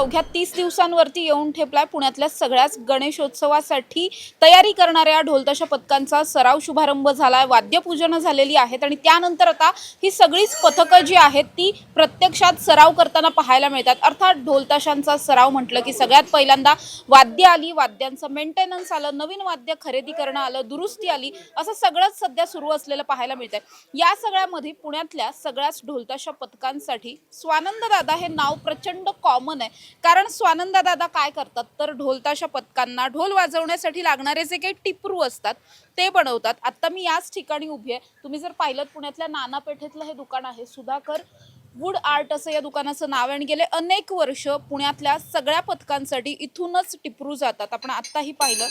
अवघ्या तीस दिवसांवरती येऊन ठेपलाय पुण्यातल्या सगळ्याच गणेशोत्सवासाठी तयारी करणाऱ्या ढोलताशा पथकांचा सराव शुभारंभ झालाय वाद्यपूजनं झालेली आहेत आणि त्यानंतर आता ही सगळीच पथकं जी आहेत ती प्रत्यक्षात सराव करताना पाहायला मिळतात. अर्थात ढोलताशांचा सराव म्हटलं की सगळ्यात पहिल्यांदा वाद्य आली वाद्यांचं मेंटेनन्स आलं नवीन वाद्य खरेदी करणं आलं दुरुस्ती आली असं सगळंच सध्या सुरू असलेलं पाहायला मिळतंय. या सगळ्यामध्ये पुण्यातल्या सगळ्याच ढोलताशा पथकांसाठी स्वानंद दादा हे नाव प्रचंड कॉमन आहे. कारण स्वानंदा दादा काय करतात? तर ढोलताशा पथकांना ढोल वाजवण्यासाठी लागणारे जे काही टिपरू असतात ते बनवतात. आत्ता मी याच ठिकाणी उभी आहे. तुम्ही जर पाहिलं पुण्यातल्या नाना पेठेतलं हे दुकान आहे. सुधाकर वूड आर्ट असं या दुकानाचं नाव आहे. आणि गेले अनेक वर्ष पुण्यातल्या सगळ्या पथकांसाठी इथूनच टिपरू जातात. आपण आत्ताही पाहिलं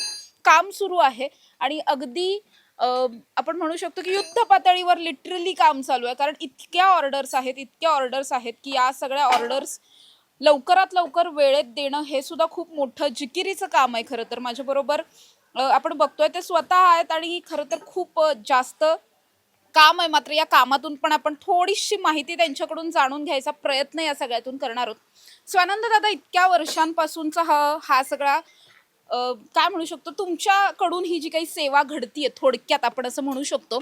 काम सुरू आहे. आणि अगदी आपण म्हणू शकतो की युद्ध पातळीवर लिटरली काम चालू आहे. कारण इतक्या ऑर्डर्स आहेत इतक्या ऑर्डर्स आहेत की या सगळ्या ऑर्डर्स लवकरात लवकर वेळेत देणं हे सुद्धा खूप मोठं जिकिरीचं काम आहे खरं तर. माझ्याबरोबर आपण बघतोय ते स्वतः आहेत आणि खरं तर खूप जास्त काम आहे. मात्र या कामातून पण आपण थोडीशी माहिती त्यांच्याकडून जाणून घ्यायचा प्रयत्न या सगळ्यातून करणार आहोत. स्वानंद दादा इतक्या वर्षांपासूनचा हा हा सगळा काय म्हणू शकतो तुमच्याकडून ही जी काही सेवा घडतीये थोडक्यात आपण असं म्हणू शकतो.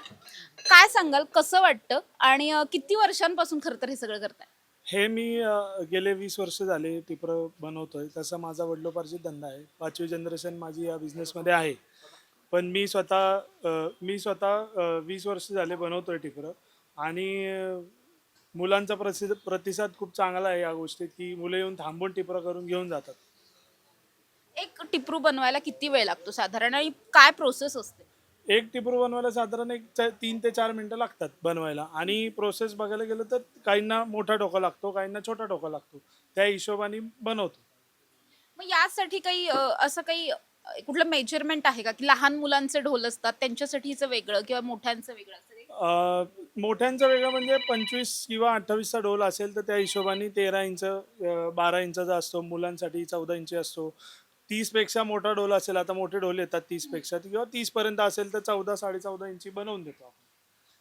काय सांगाल कसं वाटतं आणि किती वर्षांपासून खरं तर हे सगळं करताय? हे मी अ, गेले वीस वर्ष झाले टिपर बनवतोय. तसा माझा वडिलोपार्जित धंदा आहे. पाचवी जनरेशन माझी या बिझनेसमध्ये आहे. पण मी स्वतः अ, मी स्वतः अ, वीस वर्ष झाले बनवतोय टिपरं आणि अ, मुलांचा प्रसिद्ध प्रतिसाद खूप चांगला आहे या गोष्टीत की मुलं येऊन थांबून टिपरं करून घेऊन जातात. एक टिपरू बनवायला किती वेळ लागतो साधारण? आणि काय प्रोसेस असते? एक टिपरू बनवायला साधारण एक चा- तीन ते चार मिनटं लागतात बनवायला. आणि प्रोसेस बघायला गेलं तर काहींना मोठा डोका लागतो काहींना छोटा डोका लागतो. त्या हिशोबाने बनवतो. मग यासाठी काही अ, असं काही अ, कुठलं मेजरमेंट आहे का? की लहान मुलांचे ढोल असतात त्यांच्यासाठीचं वेगळं किंवा मोठ्यांचं वेगळं असं काही? अ, मोठ्यांचं वेगळं म्हणजे पंचवीस किंवा अठ्ठावीसचा डोल असेल तर त्या हिशोबाने तेरा इंच अ, बारा इंचाचा असतो मुलांसाठी चौदा इंची असतो. तीसपेक्षा मोठा डोल असेल आता मोठे डोल येतात तीसपेक्षा किंवा तीसपर्यंत असेल तर चौदा साडे चौदा इंची बनवून देतो आपण.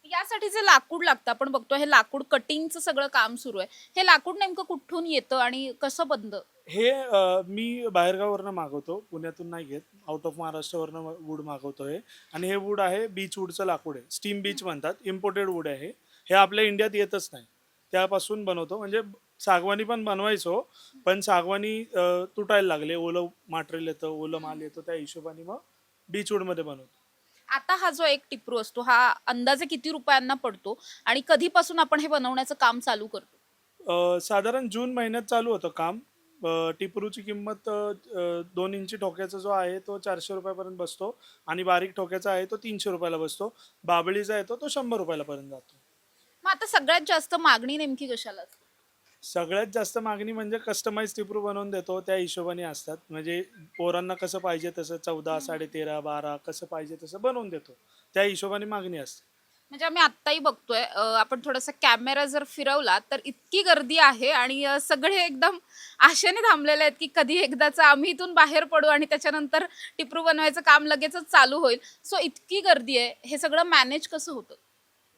यासाठी जे लाकूड लागतं आपण बघतो हे लाकूड कटिंगचं सगळं काम सुरू आहे. हे लाकूड नेमकं कुठून येतं आणि कसं बंद? हे अ, मी बाहेरगावावरनं मागवतो पुण्यातून नाही घेत आउट ऑफ महाराष्ट्रावरनं वूड मागवतो हे आणि हे वूड आहे बीच वूडचं लाकूड आहे. स्टीम बीच म्हणतात इम्पोर्टेड वूड आहे हे. आपल्या इंडियात येतच नाही. त्यापासून बनवतो म्हणजे सागवानी पण बनवायचो पण सागवानी अ, तुटायला लागले. ओलं मटेरियल येतं ओलं माल येतो त्या हिशोबाने मग बीच वूडमध्ये बनवतो. आता हा जो एक टिपरू असतो हा अंदाजे किती रुपयांना पडतो आणि कधीपासून आपण हे बनवण्याचं काम चालू करतो? अ, साधारण जून महिन्यात चालू होतं काम. अ, टिपरूची किंमत अ, अ, दोन इंची ठोक्याचा जो आहे तो चारशे रुपयापर्यंत बसतो आणि बारीक ठोक्याचा आहे तो तीनशे रुपयाला बसतो. बाबळीचा आहे तो तो शंभर रुपयाला पर्यंत जातो. मग आता सगळ्यात जास्त मागणी नेमकी कशाला असते? सगळ्यात जास्त मागणी म्हणजे कस्टमाइज टिपरू बनवून देतो त्या हिशोबाने असतात. म्हणजे पोरांना कसं पाहिजे तसं चौदा साडे तेरा बारा कसं पाहिजे तसं बनवून देतो. त्या हिशोबाने मागणी असते. म्हणजे आम्ही आत्ताही बघतोय आपण थोडासा कॅमेरा जर फिरवला तर इतकी गर्दी आहे आणि सगळे एकदम आशेने थांबलेले आहेत की कधी एकदाच आम्ही इथून बाहेर पडू आणि त्याच्यानंतर टिपरू बनवायचं काम लगेचच चालू होईल. सो इतकी गर्दी आहे. हे सगळं मॅनेज कसं होतं?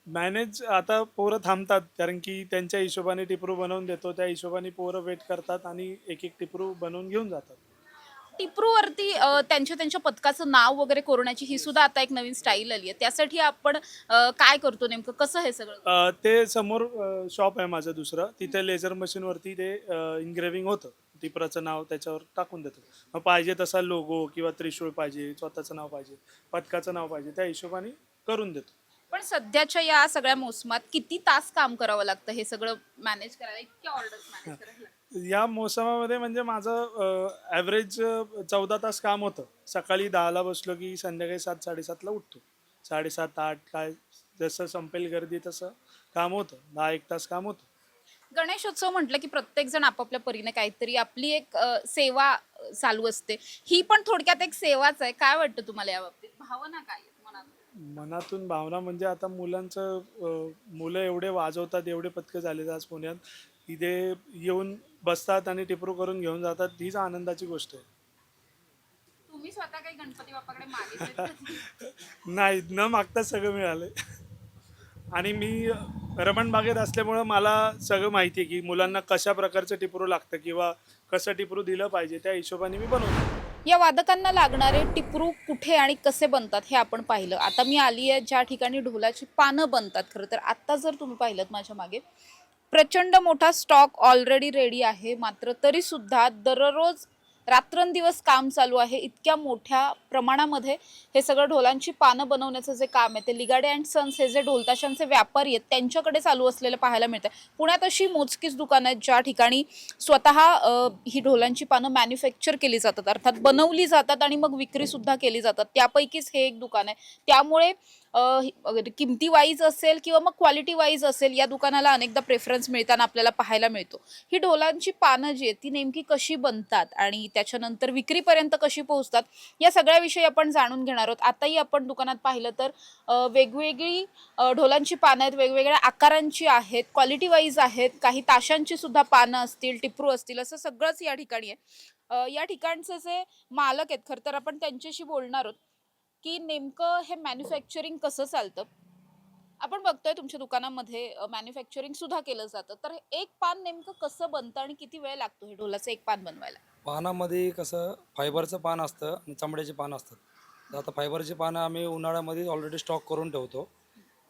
मॅनेज आता पोरं थांबतात कारण की त्यांच्या हिशोबाने टिपरू बनवून देतो त्या हिशोबाने पोरं वेट करतात आणि एक एक टिपरू बनवून घेऊन जातात. टिपरूवरती अं, त्यांच्या त्यांच्या पथकाचं नाव वगैरे कोरण्याची ही सुद्धा आता एक नवीन स्टाईल आली आहे. त्यासाठी आपण अं, काय करतो नेमकं? कसं हे सगळं? अ, ते समोर शॉप आहे माझं दुसरं. तिथे लेझर मशीनवरती ते इन्ग्रेव्हिंग होतं. टिपराचं नाव त्याच्यावर टाकून देतो. मग पाहिजे तसा लोगो किंवा त्रिशूळ पाहिजे स्वतःचं नाव पाहिजे पथकाचं नाव पाहिजे त्या हिशोबाने करून देतो. पण सध्याच्या या सगळ्या मोसमात किती तास काम करावं लागतं हे सगळं मॅनेज करायला? इतक्या ऑर्डर्स मॅनेज करायला या मोसमामध्ये म्हणजे माझं ॲव्हरेज चौदा तास काम होतं. सकाळी दहाला बसलो की संध्याकाळी सात साडेसातला उठतो. साडेसात आठ काय जसं संपेल गर्दी तसं काम होतं. दहा एक तास काम होतं. गणेशोत्सव म्हटलं की प्रत्येक जण आपापल्या परीने काहीतरी आपली एक अ, सेवा अ, चालू असते. ही पण थोडक्यात एक सेवाच आहे. काय वाटतं तुम्हाला या बाबतीत भावना काय मनातून भावना म्हणजे आता मुलांचं अं, मुलं एवढे वाजवतात एवढे पथकं झालेत आज पुण्यात. इथे येऊन बसतात आणि टिपरू करून घेऊन जातात. हीच आनंदाची गोष्ट आहे. तुम्ही स्वतः काही गणपती बाप्पाकडे मागितले नाही न मागता सगळं मिळालं. आणि मी रमण बागेत असल्यामुळं मला सगळं माहिती आहे की मुलांना कशा प्रकारचं टिपरू लागतं किंवा कसं टिपरू दिलं पाहिजे त्या हिशोबाने मी बनवतो. या वादकांना लागणारे टिपरू कुठे आणि कसे बनतात हे आपण पाहिलं. आता मी आली आहे ज्या ठिकाणी ढोलाची पानं बनतात खरं तर. आत्ता जर तुम्ही पाहिलं माझ्या मागे प्रचंड मोठा स्टॉक ऑलरेडी रेडी आहे. मात्र तरी सुद्धा दररोज रात्रंदिवस काम चालू आहे. इतक्या मोठ्या प्रमाणामध्ये हे सगळं ढोलांची पानं बनवण्याचं जे काम आहे ते लिगाडे अँड सन्स हे जे ढोलताशांचे व्यापारी आहेत त्यांच्याकडे चालू असलेलं पाहायला मिळतं पुण्यात अशी मोजकीच दुकानं आहेत ज्या ठिकाणी स्वतः ही ढोलांची पानं मॅन्युफॅक्चर केली जातात. अर्थात बनवली जातात आणि मग विक्रीसुद्धा केली जातात. त्यापैकीच हे एक दुकान आहे. त्यामुळे किमती वाईज असेल किंवा मग क्वालिटी वाईज असेल या दुकानाला अनेकदा प्रेफरन्स मिळताना आपल्याला पाहायला मिळतो. ही ढोलांची पानं जी आहेत ती नेमकी कशी बनतात आणि त्याच्यानंतर विक्रीपर्यंत कशी पोहोचतात या सगळ्याविषयी आपण जाणून घेणार आहोत. आताही आपण दुकानात पाहिलं तर वेगवेगळी ढोलांची पानं आहेत वेगवेगळ्या आकारांची आहेत क्वालिटी वाईज आहेत काही ताशांची सुद्धा पानं असतील टिपरू असतील असं सगळंच या ठिकाणी आहे. या ठिकाणचे जे मालक आहेत खरं तर आपण त्यांच्याशी बोलणार आहोत. की नेमकं हे मॅन्युफॅक्चरिंग कसं चालतं? आपण बघतोय तुमच्या दुकानामध्ये मॅन्युफॅक्चरिंग सुद्धा केलं जातं. तर हे एक पान नेमकं कसं बनतं आणि किती वेळ लागतो हे ढोलाचं एक पान बनवायला? पानामध्ये कसं फायबरचं पान असतं आणि चामड्याचे पान असतात. तर आता फायबरची पानं आम्ही उन्हाळ्यामध्ये ऑलरेडी स्टॉक करून ठेवतो.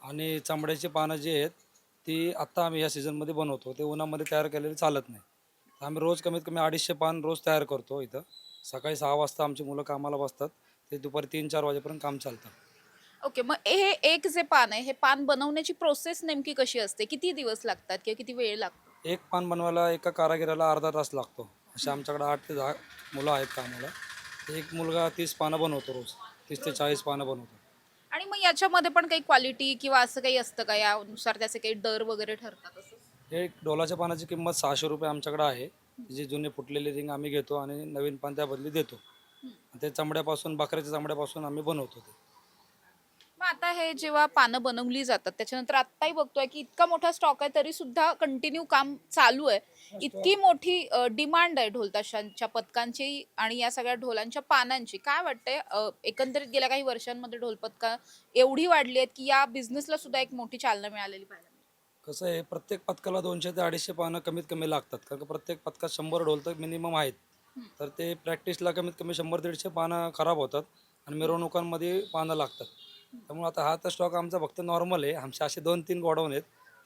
आणि चामड्याची पानं जी आहेत ती आत्ता आम्ही या सीझनमध्ये बनवतो. ते उन्हामध्ये तयार केलेले चालत नाही. तर आम्ही रोज कमीत कमी अडीचशे पान रोज तयार करतो इथं. सकाळी सहा वाजता आमची मुलं कामाला बसतात. ते दुपारी तीन चार वाजेपर्यंत काम चालतं. ओके मग हे एक जे पान आहे हे पान बनवण्याची प्रोसेस नेमकी कशी असते? किती दिवस लागतात किंवा किती वेळ लागतो? एक पान बनवायला एका कारागिराला अर्धा तास लागतो. असे आमच्याकडे आठ ते दहा मुलं आहेत कामाला. एक मुलगा तीस पानं बनवतो रोज. तीस ते चाळीस पानं बनवतो. आणि मग याच्यामध्ये पण काही क्वालिटी किंवा असं काही असतं का? यानुसार त्याचे काही दर वगैरे ठरतात असं? हे डोलाच्या पानाची किंमत सहाशे रुपये आमच्याकडे आहे. जी जुने फुटलेले रिंग आम्ही घेतो आणि नवीन पान त्या बदली देतो. ते चमड्यापासून बकऱ्याच्या चमड्यापासून आम्ही बनवतो ते मग आता हे जेव्हा पानं बनवली जातात त्याच्यानंतर आत्ताही बघतोय की इतका मोठा स्टॉक आहे तरी सुद्धा कंटिन्यू काम चालू आहे. इतकी मोठी डिमांड आहे ढोलताशांच्या पथकांची आणि या सगळ्या ढोलांच्या पानांची. काय वाटतंय अ, एकंदरीत गेल्या काही वर्षांमध्ये ढोल पथका एवढी वाढली आहेत की या बिझनेसला सुद्धा एक मोठी चालना मिळालेली मिळते. कसं आहे प्रत्येक पथकाला दोनशे ते अडीचशे पानं कमीत कमी लागतात. कारण का प्रत्येक पथकात शंभर ढोल तर मिनिमम आहेत. तर ते प्रॅक्टिसला कमीत कमी शंभर दीडशे पानं खराब होतात आणि मिरवणुकांमध्ये पानं लागतात. त्यामुळे आता हा तर स्टॉक आमचा फक्त नॉर्मल आहे. आमचे असे दोन तीन गोडाऊन आहेत.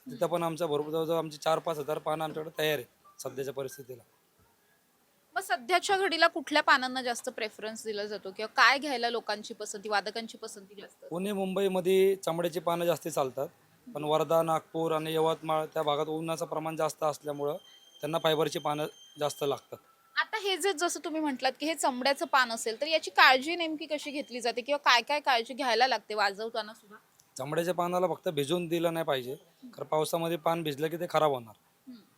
तिथं पण आमचा भरपूर जवळजवळ आमचे चार पाच हजार पानं आमच्याकडे तयार आहे सध्याच्या परिस्थितीला. मग सध्याच्या घडीला कुठल्या पानांना जास्त प्रेफरन्स दिला जातो? किंवा काय घ्यायला लोकांची पसंती वादकांची पसंती जास्त? पुणे मुंबईमध्ये चमड्याची पानं जास्ती चालतात. पण वर्धा नागपूर आणि यवतमाळ त्या भागात उन्हाचं प्रमाण जास्त असल्यामुळं त्यांना फायबरची पानं जास्त लागतात. हे जे जसं तुम्ही म्हटलात की हे चमड्याचं पान असेल तर याची काळजी नेमकी कशी घेतली जाते किंवा काय काय काळजी घ्यायला लागते वाजवताना सुद्धा? चमड्याच्या पानाला फक्त भिजवून दिलं नाही पाहिजे. कारण पावसामध्ये पान भिजलं की ते खराब होणार.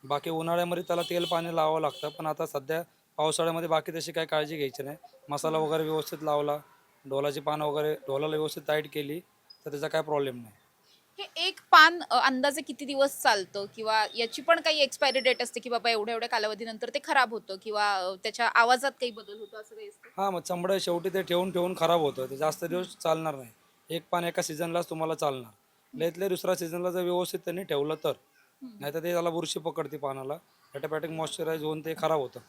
बाकी उन्हाळ्यामध्ये त्याला तेल पाणी लावावं लागतं पण आता सध्या पावसाळ्यामध्ये बाकी तशी काही काळजी घ्यायची नाही. मसाला वगैरे व्यवस्थित लावला ढोलाची पानं वगैरे ढोलाला व्यवस्थित टाईट केली तर त्याचा काय प्रॉब्लेम नाही. हे एक पान अ, अंदाजे किती दिवस चालतं? किंवा याची पण काही एक्सपायरी डेट असते की बाबा एवढ्या एवढ्या कालावधीनंतर ते खराब होतं? किंवा अ, त्याच्या आवाजात काही बदल होतो असं काही असतं? हां मग चमडं शेवटी ते ठेवून ठेवून खराब होतं. ते जास्त दिवस चालणार नाही. एक पान एका सीझनलाच तुम्हाला चालणार. लयतल्या दुसऱ्या सीझनला जर व्यवस्थित त्यांनी ठेवलं तर. नाही तर ते त्याला बुरशी पकडते पानाला. ॲटोमॅटिक मॉइश्चराईज होऊन ते खराब होतं.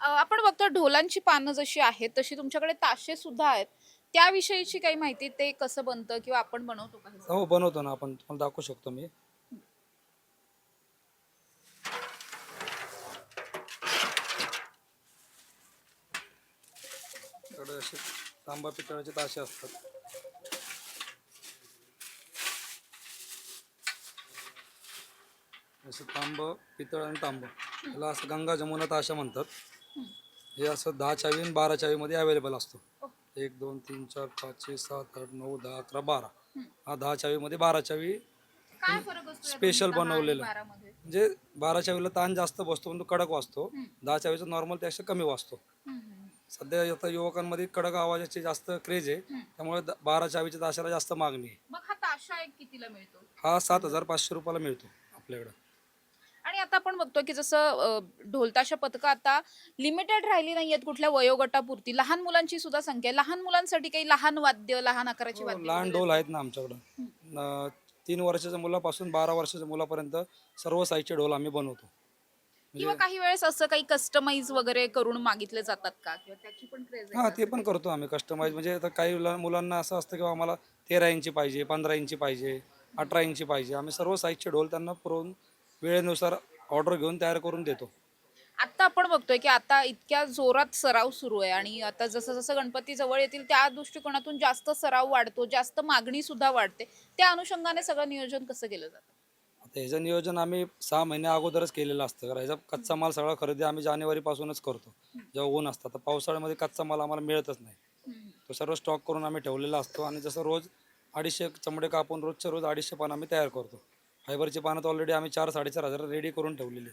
अ, आपण बघतो ढोलांची पानं जशी आहेत तशी तुमच्याकडे ताशे सुद्धा आहेत. त्याविषयीची काही माहिती ते कसं बनतं किंवा आपण बनवतो का हे? हो बनवतो ना. आपण तुम्हाला दाखवू शकतो मी. इकडे असे तांबा पितळाचे ताशे असतात. असं तांब पितळ आणि तांब. त्याला असं गंगा जमुना ताशा म्हणतात. हे असं दहा चावी आणि बारा चावीमध्ये अवेलेबल असतो. एक दोन तीन चार पाच छे सात आठ नऊ दहा अकरा बारा. हा दहा चावीमध्ये बारा चावी काय फरक असतो या स्पेशल बनवलेलं. बारामध्ये? म्हणजे बारा चावीला ताण जास्त बसतो पण तो कडक वाजतो दहा चावीचा नॉर्मल त्यापेक्षा कमी वाजतो. सध्या आता युवकांमध्ये कडक आवाजाची जास्त क्रेज आहे. त्यामुळे द- बारा चावीच्या ताशाला जास्त मागणी आहे. मग हा ताशा एक कितीला मिळतो? हा सात हजार पाचशे रुपयाला मिळतो आपल्याकडं. आपण बघतो की जसं ढोलताशा पथकं आता लिमिटेड राहिली नाही आहेत कुठल्या वयोगटापुरती. लहान मुलांची सुद्धा संख्या आहे. लहान मुलांसाठी काही लहान वाद्य लहान आकाराची वाद्य लहान डोल आहेत ना आमच्याकडं. तीन वर्षाच्या मुलापासून बारा वर्षाच्या मुलापर्यंत सर्व साईजचे ढोल आम्ही बनवतो. किंवा काही वेळेस असं काही कस्टमाइज वगैरे करून मागितले जातात का? किंवा त्याची पण क्रेज हां ते पण करतो आम्ही कस्टमाइज म्हणजे आता काही मुला- मुलांना असं असतं की बा आम्हाला तेरा इंची पाहिजे पंधरा इंची पाहिजे अठरा इंची पाहिजे. आम्ही सर्व साईजचे ढोल त्यांना पुरवून वेळेनुसार ऑर्डर घेऊन तयार करून देतो. आता आपण बघतोय की आता इतक्या जोरात सराव सुरू आहे आणि आता जसं जसं गणपती जवळ येतील त्या दृष्टिकोनातून जास्त सराव वाढतो जास्त मागणी सुद्धा वाढते. त्या अनुषंगाने सगळं नियोजन कसं केलं जातं? आता ह्याचं नियोजन आम्ही सहा महिन्या अगोदरच केलेलं असतं. कारण ह्याचा कच्चा माल सगळा खरेदी आम्ही जानेवारीपासूनच करतो. जेव्हा ऊन असतं. तर पावसाळ्यामध्ये कच्चा माल आम्हाला मिळतच नाही. तो सर्व स्टॉक करून आम्ही ठेवलेला असतो आणि जसं रोज अडीचशे चमडे कापून रोजच्या रोज अडीचशे पानं आम्ही तयार करतो. फायबरची पानं तर ऑलरेडी आम्ही चार साडेचार हजार रेडी करून ठेवलेली.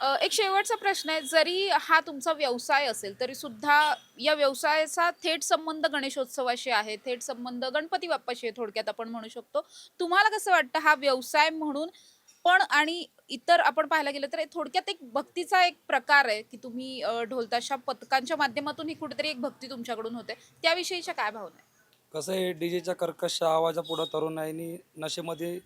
अ, एक शेवटचा प्रश्न आहे जरी हा तुमचा व्यवसाय असेल तरी सुद्धा या व्यवसायाचा थेट संबंध गणेशोत्सवाशी आहे थेट संबंध गणपती बाप्पाशी आहे थोडक्यात आपण म्हणू शकतो. तुम्हाला कसं वाटतं हा व्यवसाय म्हणून पण आणि इतर आपण पाहायला गेलं तर हे थोडक्यात एक भक्तीचा एक प्रकार आहे की तुम्ही अ, ढोलताशा पथकांच्या माध्यमातून ही कुठेतरी एक भक्ती तुमच्याकडून होते. त्याविषयीच्या काय भावना आहे कसं आहे डी जेच्या कर्कश आवाजापुढं तरुणाईनी नशेमध्ये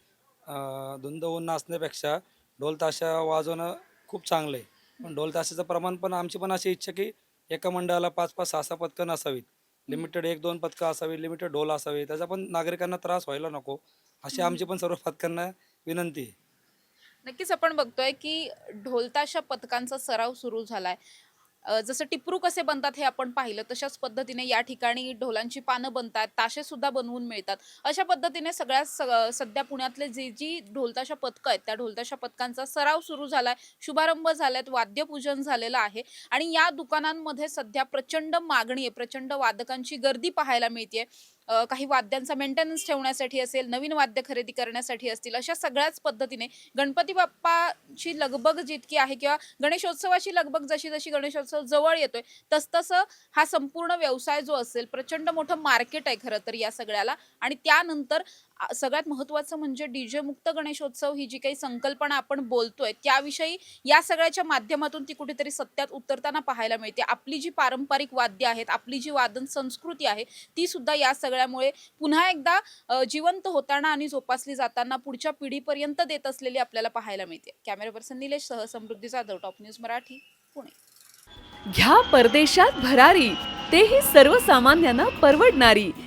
धुंद होऊन नाचण्यापेक्षा ढोल ताशा वाजवणं खूप चांगलं आहे पण ढोल ताशाचं प्रमाण पण आमची पण अशी इच्छा की एका मंडळाला पाच पाच सहा सहा पथकं नसावीत. लिमिटेड एक दोन पथकं असावी लिमिटेड ढोल असावे त्याचा पण नागरिकांना त्रास व्हायला नको अशी आमची पण सर्व पथकांना विनंती आहे. नक्कीच आपण बघतोय की ढोलताशा पथकांचा सराव सुरू झालाय. जसं टिपरू कसे बनतात हे आपण पाहिलं तशाच पद्धतीने या ठिकाणी ढोलांची पानं बनतात ताशे सुद्धा बनवून मिळतात. अशा पद्धतीने सगळ्या स- सध्या पुण्यातले जे जी ढोलताशा पथकं आहेत त्या ढोलताशा पथकांचा सराव सुरू झालाय शुभारंभ झाल्यात वाद्यपूजन झालेलं आहे आणि या दुकानांमध्ये सध्या प्रचंड मागणी आहे प्रचंड वादकांची गर्दी पाहायला मिळते काही वाद्यांचा मेंटेनन्स ठेवण्यासाठी असेल नवीन वाद्य खरेदी करण्यासाठी असतील अशा सगळ्याच पद्धतीने गणपती बाप्पाची लगबग जितकी आहे किंवा गणेशोत्सवाची लगबग जशी जशी गणेशोत्सव जवळ येतोय तसतसं हा संपूर्ण व्यवसाय जो असेल प्रचंड मोठं मार्केट आहे खरं तर या सगळ्याला. आणि त्यानंतर सगळ्यात महत्त्वाचं म्हणजे डीजे मुक्त गणेशोत्सव ही जी काही संकल्पना आपण बोलतोय त्याविषयी या सगळ्याच्या माध्यमातून ती कुठेतरी सत्यात उतरताना पाहायला मिळते. आपली जी पारंपरिक वाद्य आहेत आपली जी वादन संस्कृती आहे ती सुद्धा या सगळ्यामुळे पुन्हा एकदा जिवंत होताना आणि जोपासली जाताना पुढच्या पिढीपर्यंत देत असलेली आपल्याला पाहायला मिळते. कॅमेरा पर्सन निलेश सह समृद्धी जाधव टॉप न्यूज मराठी पुणे. घ्या परदेशात भरारी तेही सर्वसामान्यांना परवडणारी.